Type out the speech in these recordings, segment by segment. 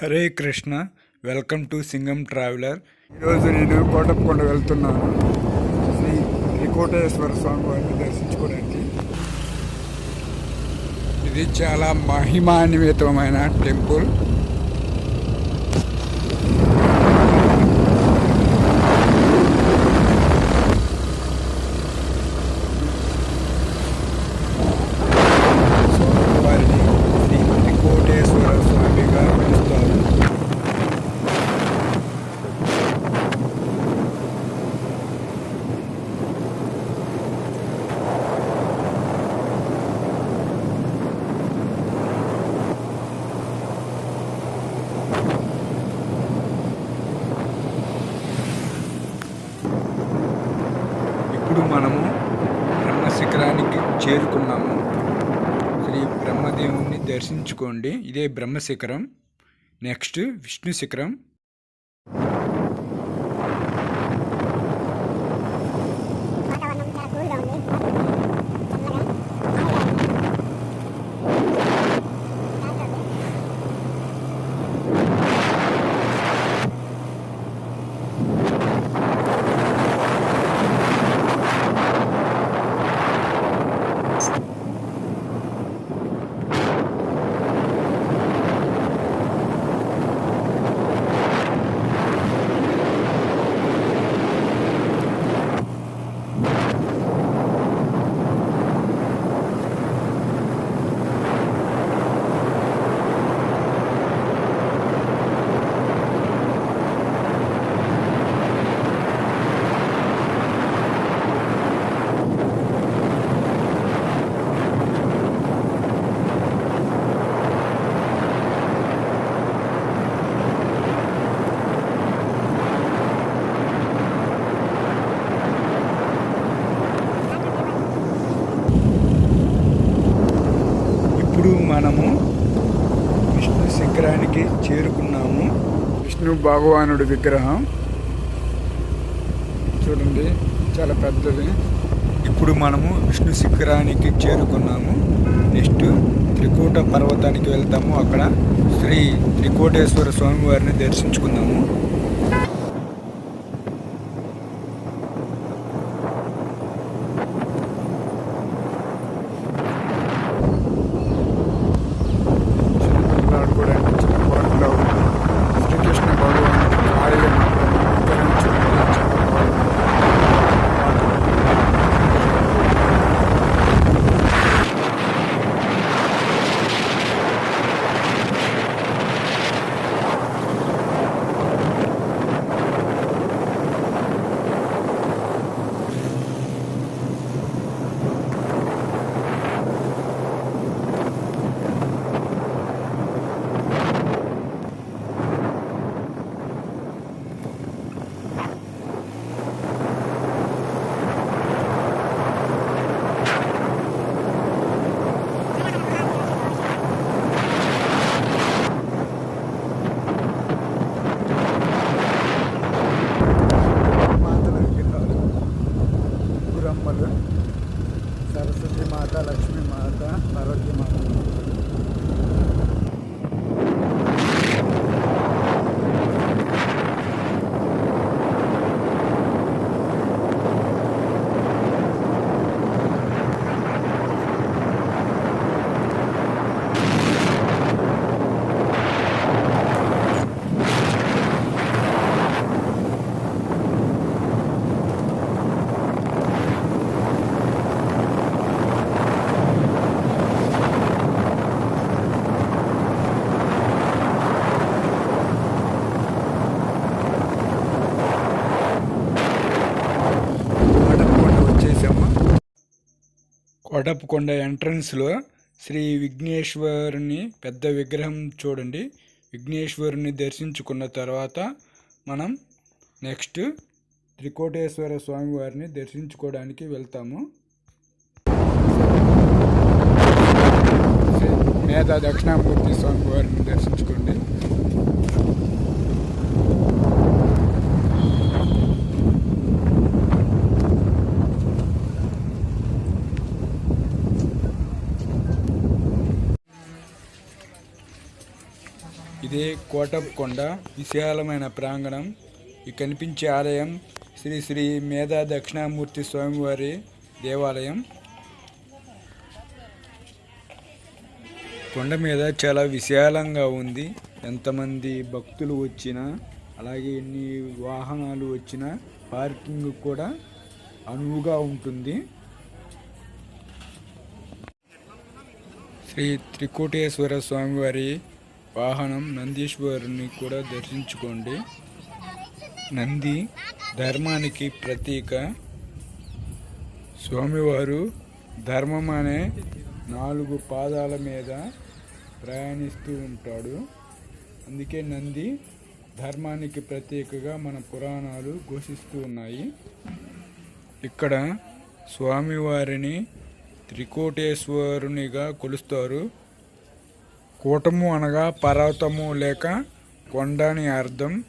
Hare Krishna welcome to Singam traveller. ఈరోజు నేను కోటప్పకొండ వెళ్తున్నాను. శ్రీ త్రికోటేశ్వర స్వామి వారిని దర్శించుకోవడానికి. ఇది చాలా మహిమాన్వితమైన టెంపుల్ స్వామివారిని శ్రీ త్రికోటేశ్వర స్వామిగా పిలుస్తారు ఇప్పుడు మనము బ్రహ్మ శిఖరానికి ఉన్నాము. శ్రీ బ్రహ్మదేవుణ్ణి దర్శించుకోండి. ఇదే బ్రహ్మ శిఖరం నెక్స్ట్ విష్ణు శిఖరం. మనము విష్ణు శిఖరానికి చేరుకున్నాము. విష్ణు భగవానుడి విగ్రహం. చూడండి చాలా పెద్దది. ఇప్పుడు మనము విష్ణు శిఖరానికి చేరుకున్నాము. నెక్స్ట్ త్రికూట పర్వతానికి వెళ్తాము. అక్కడ శ్రీ త్రికోటేశ్వర స్వామి వారిని దర్శించుకుందాము. కోటప్పకొండ ఎంట్రన్స్లో శ్రీ విఘ్నేశ్వరుని పెద్ద విగ్రహం చూడండి. విఘ్నేశ్వరుని దర్శించుకున్న తర్వాత మనం నెక్స్ట్ త్రికోటేశ్వర స్వామి వారిని దర్శించుకోవడానికి వెళ్తాము. మేధా దక్షిణామూర్తి స్వామి వారిని దర్శించుకోండి ఇదే కోటప్ కొండ విశాలమైన ప్రాంగణం. ఈ కనిపించే ఆలయం శ్రీ శ్రీ మేధా దక్షిణామూర్తి స్వామివారి దేవాలయం. కొండ మీద చాలా విశాలంగా ఉంది. ఎంతమంది భక్తులు వచ్చినా అలాగే ఎన్ని వాహనాలు వచ్చినా పార్కింగ్ కూడా అనువుగా ఉంటుంది. శ్రీ త్రికోటేశ్వర స్వామివారి వాహనం నందీశ్వరుని కూడా దర్శించుకోండి. నంది ధర్మానికి ప్రతీక. స్వామివారు ధర్మం అనే నాలుగు పాదాల మీద ప్రయాణిస్తూ ఉంటాడు. అందుకే నంది ధర్మానికి ప్రతీకగా మన పురాణాలు ఘోషిస్తూ ఉన్నాయి. ఇక్కడ స్వామివారిని త్రికోటేశ్వరునిగా కొలుస్తారు. కూటము అనగా పర్వతము లేక కొండ అని అర్థం.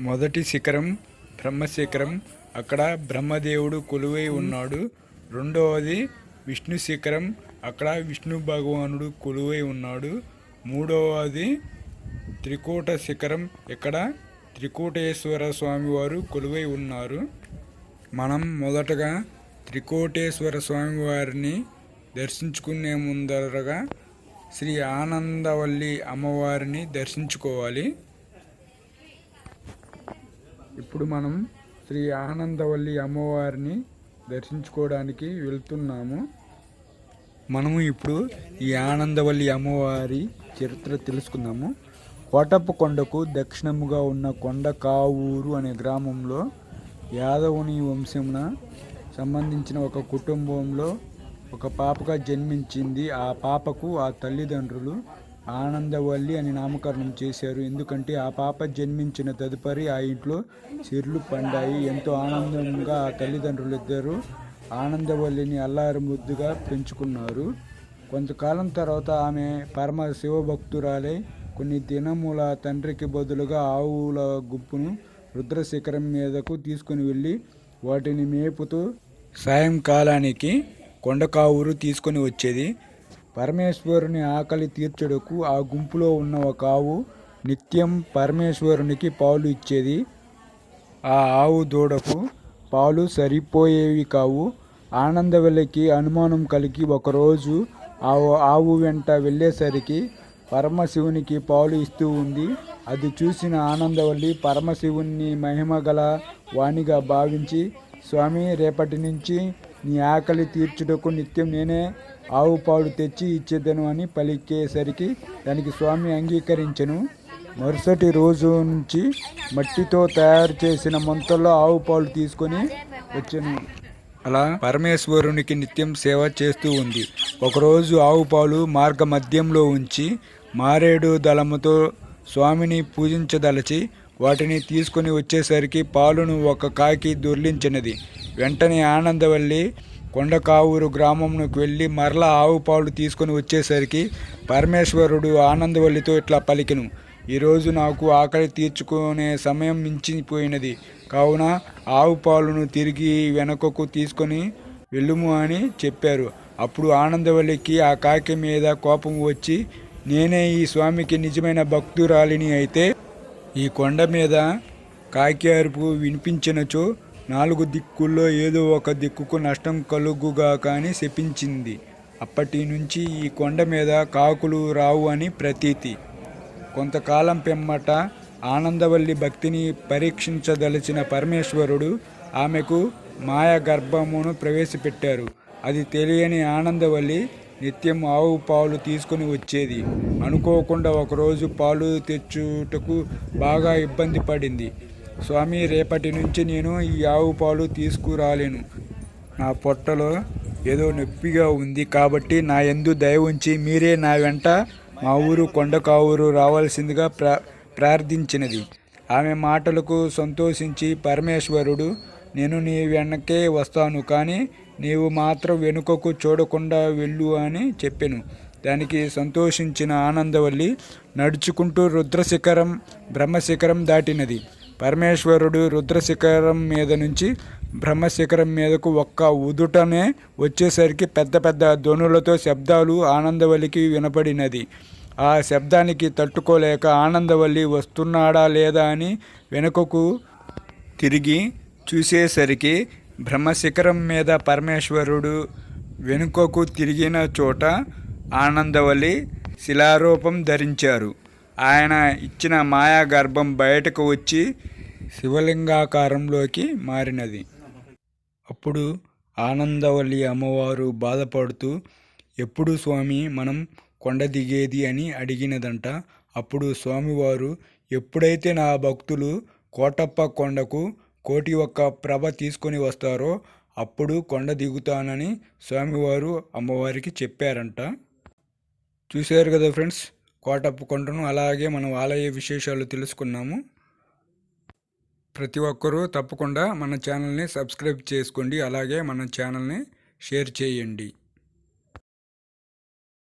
మొదటి శిఖరం బ్రహ్మశిఖరం అక్కడ బ్రహ్మదేవుడు కొలువై ఉన్నాడు. రెండవది విష్ణు శిఖరం అక్కడ విష్ణు భగవానుడు కొలువై ఉన్నాడు. మూడవది త్రికూట శిఖరం ఇక్కడ త్రికూటేశ్వర స్వామివారు కొలువై ఉన్నారు. మనం మొదటగా త్రికోటేశ్వర స్వామివారిని దర్శించుకునే ముందరగా శ్రీ ఆనందవల్లి అమ్మవారిని దర్శించుకోవాలి. ఇప్పుడు మనం శ్రీ ఆనందవల్లి అమ్మవారిని దర్శించుకోవడానికి వెళ్తున్నాము. మనము ఇప్పుడు ఈ ఆనందవల్లి అమ్మవారి చరిత్ర తెలుసుకుందాము. కోటప్ప కొండకు దక్షిణముగా ఉన్న కొండ కావూరు అనే గ్రామంలో యాదవుని వంశమున సంబంధించిన ఒక కుటుంబంలో ఒక పాపగా జన్మించింది. ఆ పాపకు ఆ తల్లిదండ్రులు ఆనందవల్లి అని నామకరణం చేశారు. ఎందుకంటే ఆ పాప జన్మించిన తదుపరి ఆ ఇంట్లో సిర్లు పండాయి. ఎంతో ఆనందంగా ఆ తల్లిదండ్రులు ఇద్దరు ఆనందవల్లిని అల్లారు ముద్దుగా పెంచుకున్నారు. కొంతకాలం తర్వాత ఆమె పరమ శివభక్తురాలై కొన్ని దినముల తండ్రికి బదులుగా ఆవుల గుంపును రుద్రశిఖరం మీదకు తీసుకుని వెళ్ళి వాటిని మేపుతూ సాయంకాలానికి కొండకావురు తీసుకొని వచ్చేది. పరమేశ్వరుని ఆకలి తీర్చుటకు ఆ గుంపులో ఉన్న ఒక ఆవు నిత్యం పరమేశ్వరునికి పాలు ఇచ్చేది. ఆ ఆవు దూడకు పాలు సరిపోయేవి కావు. ఆనందవల్లికి అనుమానం కలిగి ఒకరోజు ఆ ఆవు వెంట వెళ్ళేసరికి పరమశివునికి పాలు ఇస్తూ ఉంది. అది చూసిన ఆనందవల్లి పరమశివుని మహిమ గల వాణిగా భావించి స్వామి రేపటి నుంచి నీ ఆకలి తీర్చుటకు నిత్యం నేనే ఆవు పాలు తెచ్చి ఇచ్చేదను అని పలికేసరికి దానికి స్వామి అంగీకరించను. మరుసటి రోజు నుంచి మట్టితో తయారు చేసిన మంతల్లో ఆవు పాలు తీసుకొని వచ్చాను. అలా పరమేశ్వరునికి నిత్యం సేవ చేస్తూ ఉంది. ఒకరోజు ఆవు పాలు మార్గ మధ్యంలో ఉంచి మారేడు దళముతో స్వామిని పూజించదలచి వాటిని తీసుకొని వచ్చేసరికి పాలును ఒక కాకి దొర్లించినది. వెంటనే ఆనందవల్లి కొండకావూరు గ్రామంలోకి వెళ్ళి మరలా ఆవు పాలు తీసుకొని వచ్చేసరికి పరమేశ్వరుడు ఆనందవల్లితో ఇట్లా పలికిను. ఈరోజు నాకు ఆకలి తీర్చుకునే సమయం మించిపోయినది. కావున ఆవు పాలును తిరిగి వెనకకు తీసుకొని వెళ్ళుము అని చెప్పారు. అప్పుడు ఆనందవల్లికి ఆ కాకి మీద కోపం వచ్చి నేనే ఈ స్వామికి నిజమైన భక్తురాలిని అయితే ఈ కొండ మీద కాకి అరుపు వినిపించినచో నాలుగు దిక్కుల్లో ఏదో ఒక దిక్కుకు నష్టం కలుగుగా కానీ శపించింది. అప్పటి నుంచి ఈ కొండ మీద కాకులు రావు అని ప్రతీతి. కొంతకాలం పిమ్మట ఆనందవల్లి భక్తిని పరీక్షించదలిచిన పరమేశ్వరుడు ఆమెకు మాయ గర్భమును ప్రవేశపెట్టారు. అది తెలియని ఆనందవల్లి నిత్యం ఆవు పాలు తీసుకుని వచ్చేది. అనుకోకుండా ఒకరోజు పాలు తెచ్చుటకు బాగా ఇబ్బంది పడింది. స్వామి రేపటి నుంచి నేను ఈ ఆవు పాలు తీసుకురాలేను. నా పొట్టలో ఏదో నొప్పిగా ఉంది కాబట్టి నా ఎందు దయ ఉంచి మీరే నా వెంట మా ఊరు కొండకావూరు రావాల్సిందిగా ప్రా ప్రార్థించినది. ఆమె మాటలకు సంతోషించి పరమేశ్వరుడు నేను నీ వెనకే వస్తాను కానీ నీవు మాత్రం వెనుకకు చూడకుండా వెళ్ళు అని చెప్పాను. దానికి సంతోషించిన ఆనందవల్లి నడుచుకుంటూ రుద్రశిఖరం బ్రహ్మశిఖరం దాటినది. పరమేశ్వరుడు రుద్రశిఖరం మీద నుంచి బ్రహ్మశిఖరం మీదకు ఒక్క ఉదుటనే వచ్చేసరికి పెద్ద పెద్ద ధ్వనులతో శబ్దాలు ఆనందవల్లికి వినపడినది. ఆ శబ్దానికి తట్టుకోలేక ఆనందవల్లి వస్తున్నాడా లేదా అని వెనుకకు తిరిగి చూసేసరికి బ్రహ్మశిఖరం మీద పరమేశ్వరుడు వెనుకకు తిరిగిన చోట ఆనందవల్లి శిలారూపం ధరించారు. ఆయన ఇచ్చిన మాయా గర్భం బయటకు వచ్చి శివలింగాకారంలోకి మారినది. అప్పుడు ఆనందవల్లి అమ్మవారు బాధపడుతూ ఎప్పుడు స్వామి మనం కొండ దిగేది? అని అడిగినదంట. అప్పుడు స్వామివారు ఎప్పుడైతే నా భక్తులు కోటప్ప కొండకు కోటి ఒక్క ప్రభ తీసుకొని వస్తారో అప్పుడు కొండ దిగుతానని స్వామివారు అమ్మవారికి చెప్పారంట. చూశారు కదా ఫ్రెండ్స్? కోటప్ప కొండను అలాగే మనం ఆలయ విశేషాలు తెలుసుకున్నాము. ప్రతి ఒక్కరూ తప్పకుండా మన ఛానల్ని సబ్స్క్రైబ్ చేసుకోండి. అలాగే మన ఛానల్ని షేర్ చేయండి.